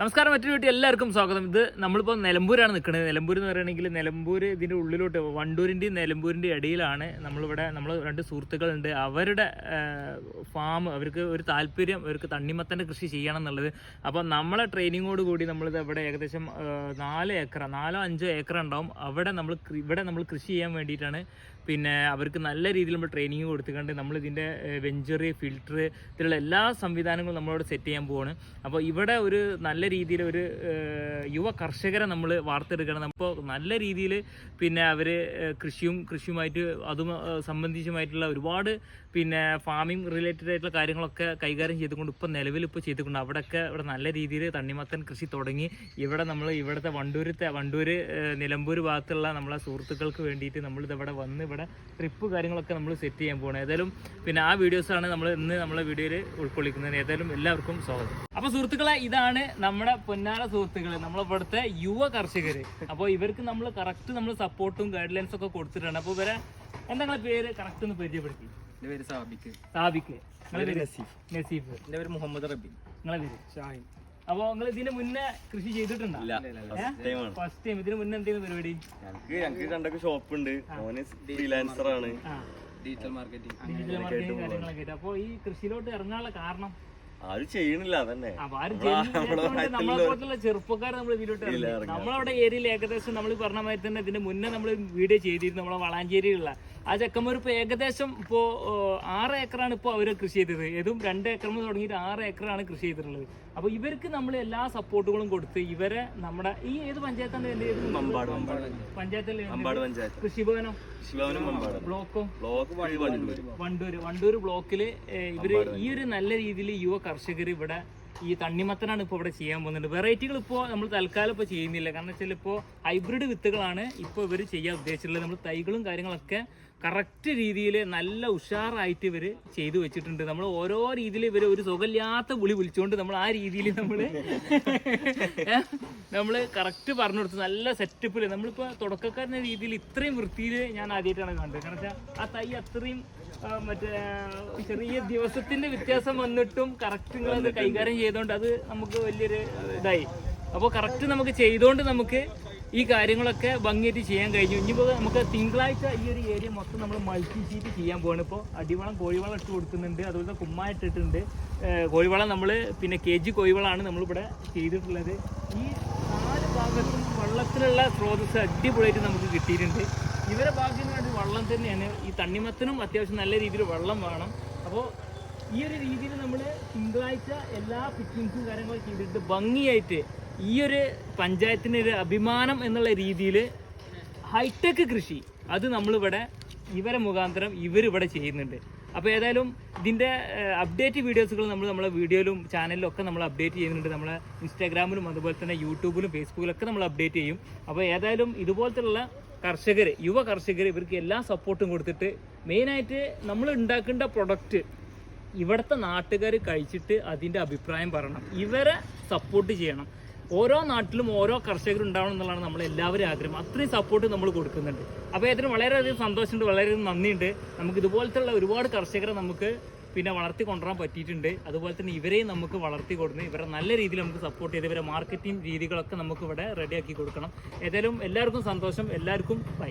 നമസ്കാരം മറ്റൊരു വീട്ടിൽ എല്ലാവർക്കും സ്വാഗതം. ഇത് നമ്മളിപ്പോൾ നിലമ്പൂരാണ് നിൽക്കുന്നത്. നിലമ്പൂർ എന്ന് പറയുകയാണെങ്കിൽ നിലമ്പൂർ ഇതിന്റെ ഉള്ളിലോട്ട് വണ്ടൂരിന്റെയും നിലമ്പൂരിന്റെയും ഇടയിലാണ് നമ്മളിവിടെ നമ്മൾ രണ്ട് സുഹൃത്തുക്കളുണ്ട്. അവരുടെ ഫാം അവർക്ക് ഒരു താല്പര്യം അവർക്ക് തണ്ണിമത്തന്റെ കൃഷി ചെയ്യണം എന്നുള്ളത് അപ്പോൾ നമ്മളെ ട്രെയിനിങ്ങോട് കൂടി നമ്മളിത് ഇവിടെ ഏകദേശം നാല് ഏക്കർ നാലോ അഞ്ചോ ഏക്കർ ഉണ്ടാവും. അവിടെ നമ്മൾ ഇവിടെ നമ്മൾ കൃഷി ചെയ്യാൻ വേണ്ടിയിട്ടാണ്. പിന്നെ അവർക്ക് നല്ല രീതിയിൽ നമ്മൾ ട്രെയിനിങ് കൊടുത്തുകൊണ്ട് നമ്മൾ ഇതിന്റെ വെഞ്ചറി ഫിൽറ്റർ ഇതിലുള്ള എല്ലാ സംവിധാനങ്ങളും നമ്മളോട് സെറ്റ് ചെയ്യാൻ പോവാണ്. അപ്പോൾ ഇവിടെ ഒരു നല്ല രീതിയിൽ ഒരു യുവ കർഷകരെ നമ്മൾ വാർത്തെടുക്കണം. അപ്പോൾ നല്ല രീതിയിൽ പിന്നെ അവർ കൃഷിയും കൃഷിയുമായിട്ട് അതും സംബന്ധിച്ചുമായിട്ടുള്ള ഒരുപാട് പിന്നെ ഫാമിംഗ് റിലേറ്റഡ് ആയിട്ടുള്ള കാര്യങ്ങളൊക്കെ കൈകാര്യം ചെയ്തുകൊണ്ട് ഇപ്പോൾ നിലവിൽ ഇപ്പോൾ ചെയ്തുകൊണ്ട് അവിടെയൊക്കെ ഇവിടെ നല്ല രീതിയിൽ തണ്ണിമത്തൻ കൃഷി തുടങ്ങി. ഇവിടെ നമ്മൾ ഇവിടുത്തെ വണ്ടൂരത്തെ വണ്ടൂർ നിലമ്പൂർ ഭാഗത്തുള്ള നമ്മളെ സുഹൃത്തുക്കൾക്ക് വേണ്ടിയിട്ട് നമ്മളിത് ഇവിടെ വന്ന് ഇവിടെ ട്രിപ്പ് കാര്യങ്ങളൊക്കെ നമ്മൾ സെറ്റ് ചെയ്യാൻ പോകണം ഏതായാലും പിന്നെ ആ വീഡിയോസാണ് നമ്മൾ ഇന്ന് നമ്മളെ വീഡിയോയിൽ ഉൾക്കൊള്ളിക്കുന്നത്. ഏതായാലും എല്ലാവർക്കും സ്വാഗതം. അപ്പോൾ സുഹൃത്തുക്കളെ ഇതാണ് നമ്മുടെ പൊന്നാല സുഹൃത്തുക്കൾ നമ്മളെ ഇവിടുത്തെ യുവ കർഷകർ അപ്പൊ ഇവർക്ക് നമ്മൾ കറക്റ്റ് നമ്മൾ സപ്പോർട്ടും ഗൈഡ് ലൈൻസ് ഒക്കെ കൊടുത്തിട്ടുണ്ട്. അപ്പൊ ഇവരെ എന്താ പേര് കറക്റ്റ് ഒന്ന് പരിചയപ്പെടുത്തി? അപ്പൊ പേര് സാബിക്ക്. സാബിക്ക്. നിങ്ങളെ പേര് നസീഫ്. നസീഫ്. എന്റെ പേര് മുഹമ്മദ് റബി. നിങ്ങളെ പേര്? ഷാഹിൻ. അപ്പോൾ നിങ്ങൾ ഇതിന് മുന്നേ കൃഷി ചെയ്തിട്ടുണ്ടോ? ഫസ്റ്റ് ടൈം ഇതിന് മുന്നേ എന്തെങ്കിലും പരിപാടി? ഞങ്ങൾക്ക് ഷോപ്പ് ഉണ്ട്. ഓന് ഫ്രീലാൻസർ ആണ്. ഡിജിറ്റൽ മാർക്കറ്റിംഗ് ഡിജിറ്റൽ മാർക്കറ്റിംഗ് കാര്യങ്ങളൊക്കെ അപ്പോൾ ഈ കൃഷിയിലോട്ട് ഇറങ്ങാനുള്ള കാരണം? ആരും ചെയ്യണില്ല അതന്നെ. നമ്മളെ ചെറുപ്പക്കാർ നമ്മൾ ഇതിലോട്ട്. നമ്മളവിടെ ഏരിയയിൽ ഏകദേശം നമ്മൾ പറഞ്ഞ മാതിരി തന്നെ ഇതിന് മുന്നേ നമ്മൾ വീഡിയോ ചെയ്തിരുന്നു നമ്മളെ വളാഞ്ചേരിയിലുള്ള. ആ ചെക്കന്മാർ ഇപ്പോൾ ഏകദേശം ഇപ്പോൾ ആറ് ഏക്കറാണ് ഇപ്പോൾ അവർ കൃഷി ചെയ്തത്. ഏതും രണ്ട് ഏക്കർ മുതൽ തുടങ്ങിയിട്ട് ആറ് ഏക്കറാണ് കൃഷി ചെയ്തിട്ടുള്ളത്. അപ്പോൾ ഇവർക്ക് നമ്മൾ എല്ലാ സപ്പോർട്ടുകളും കൊടുത്ത് ഇവരെ നമ്മുടെ ഈ ഏത് പഞ്ചായത്താണ് പഞ്ചായത്തിൽ കൃഷിഭവനം ബ്ലോക്കോ? ബ്ലോക്ക് വണ്ടൂര്. വണ്ടൂര്. ബ്ലോക്കിൽ ഇവർ ഈ ഒരു നല്ല രീതിയിൽ യുവ കർഷകർ ഇവിടെ ഈ തണ്ണിമത്തനാണ് ഇപ്പോൾ ഇവിടെ ചെയ്യാൻ പോകുന്നത്. വെറൈറ്റികൾ ഇപ്പോൾ നമ്മൾ തൽക്കാലം ഇപ്പോൾ ചെയ്യുന്നില്ല. കാരണം വെച്ചാൽ ഇപ്പോൾ ഹൈബ്രിഡ് വിത്തുകളാണ് ഇപ്പോൾ ഇവർ ചെയ്യാൻ ഉദ്ദേശിച്ചിട്ടുള്ളത്. നമ്മൾ തൈകളും കാര്യങ്ങളൊക്കെ കറക്റ്റ് രീതിയിൽ നല്ല ഉഷാറായിട്ട് ഇവർ ചെയ്തു വെച്ചിട്ടുണ്ട്. നമ്മൾ ഓരോ രീതിയിൽ ഇവർ ഒരു സുഖമില്ലാത്ത വിളി വിളിച്ചുകൊണ്ട് നമ്മൾ ആ രീതിയിൽ നമ്മൾ നമ്മൾ കറക്റ്റ് പറഞ്ഞു കൊടുത്തു നല്ല സെറ്റപ്പിൽ നമ്മളിപ്പോൾ തുടക്കക്കാരന്റെ രീതിയിൽ ഇത്രയും വൃത്തിയിൽ ഞാൻ ആദ്യമായിട്ടാണ് കണ്ടത്. കാരണം വെച്ചാൽ ആ തൈ അത്രയും മറ്റേ ചെറിയ ദിവസത്തിന്റെ വ്യത്യാസം വന്നിട്ടും കറക്റ്റ് നിങ്ങളത് കൈകാര്യം ചെയ്തുകൊണ്ട് അത് നമുക്ക് വലിയൊരു ഇതായി. അപ്പോൾ കറക്റ്റ് നമുക്ക് ചെയ്തുകൊണ്ട് നമുക്ക് ഈ കാര്യങ്ങളൊക്കെ ഭംഗിയായിട്ട് ചെയ്യാൻ കഴിഞ്ഞു. ഇനിയിപ്പോൾ നമുക്ക് തിങ്കളാഴ്ച ഈ ഒരു ഏരിയ മൊത്തം നമ്മൾ മൾട്ടി ഷീറ്റ് ചെയ്യാൻ പോവാണ്. ഇപ്പോൾ അടിവളം കോഴിവളം ഇട്ട് കൊടുക്കുന്നുണ്ട്. അതുപോലെ കുമ്മായ ഇട്ടിട്ടുണ്ട്. കോഴിവളം നമ്മൾ പിന്നെ കെ ജി കോഴിവളമാണ് നമ്മളിവിടെ ചെയ്തിട്ടുള്ളത്. ഈ നാല് ഭാഗത്തും വെള്ളത്തിലുള്ള സ്രോതസ് അടിപൊളിയായിട്ട് നമുക്ക് കിട്ടിയിട്ടുണ്ട്. ഇവരെ ഭാഗ്യം വേണ്ടി വെള്ളം തന്നെയാണ്. ഈ തണ്ണിമത്തനും അത്യാവശ്യം നല്ല രീതിയിൽ വെള്ളം വേണം. അപ്പോൾ ഈ ഒരു രീതിയിൽ നമ്മൾ തിങ്കളാഴ്ച എല്ലാ ഫിറ്റിങ്സും കാര്യങ്ങളും ചെയ്തിട്ട് ഭംഗിയായിട്ട് ഈ ഒരു പഞ്ചായത്തിന് ഒരു അഭിമാനം എന്നുള്ള രീതിയിൽ ഹൈടെക് കൃഷി അത് നമ്മളിവിടെ ഇവരെ മുഖാന്തരം ഇവരിവിടെ ചെയ്യുന്നുണ്ട്. അപ്പോൾ ഏതായാലും ഇതിന്റെ അപ്ഡേറ്റ് വീഡിയോസുകൾ നമ്മൾ നമ്മളെ വീഡിയോയിലും ചാനലിലും ഒക്കെ നമ്മൾ അപ്ഡേറ്റ് ചെയ്യുന്നുണ്ട്. നമ്മളെ ഇൻസ്റ്റാഗ്രാമിലും അതുപോലെ തന്നെ യൂട്യൂബിലും ഫേസ്ബുക്കിലൊക്കെ നമ്മൾ അപ്ഡേറ്റ് ചെയ്യും. അപ്പോൾ ഏതായാലും ഇതുപോലത്തുള്ള കർഷകർ യുവ കർഷകർ ഇവർക്ക് എല്ലാ സപ്പോർട്ടും കൊടുത്തിട്ട് മെയിനായിട്ട് നമ്മൾ ഉണ്ടാക്കേണ്ട പ്രൊഡക്റ്റ് ഇവിടുത്തെ നാട്ടുകാർ കഴിച്ചിട്ട് അതിന്റെ അഭിപ്രായം പറയണം. ഇവരെ സപ്പോർട്ട് ചെയ്യണം. ഓരോ നാട്ടിലും ഓരോ കർഷകർ ഉണ്ടാവണം എന്നുള്ളതാണ് നമ്മൾ എല്ലാവരും ആഗ്രഹം. അത്രയും സപ്പോർട്ട് നമ്മൾ കൊടുക്കുന്നുണ്ട്. അപ്പോൾ ഇതിന് വളരെയധികം സന്തോഷമുണ്ട് വളരെയധികം നന്ദിയുണ്ട്. നമുക്ക് ഇതുപോലത്തുള്ള ഒരുപാട് കർഷകരെ നമുക്ക് പിന്നെ വളർത്തി കൊണ്ടുവരാൻ പറ്റിയിട്ടുണ്ട്. അതുപോലെ തന്നെ ഇവരെയും നമുക്ക് വളർത്തി കൊടുന്ന് ഇവരെ നല്ല രീതിയിൽ നമുക്ക് സപ്പോർട്ട് ചെയ്ത് ഇവരെ മാർക്കറ്റിംഗ് രീതികളൊക്കെ നമുക്ക് ഇവിടെ റെഡിയാക്കി കൊടുക്കണം. ഏതായാലും എല്ലാവർക്കും സന്തോഷം. എല്ലാവർക്കും ബൈ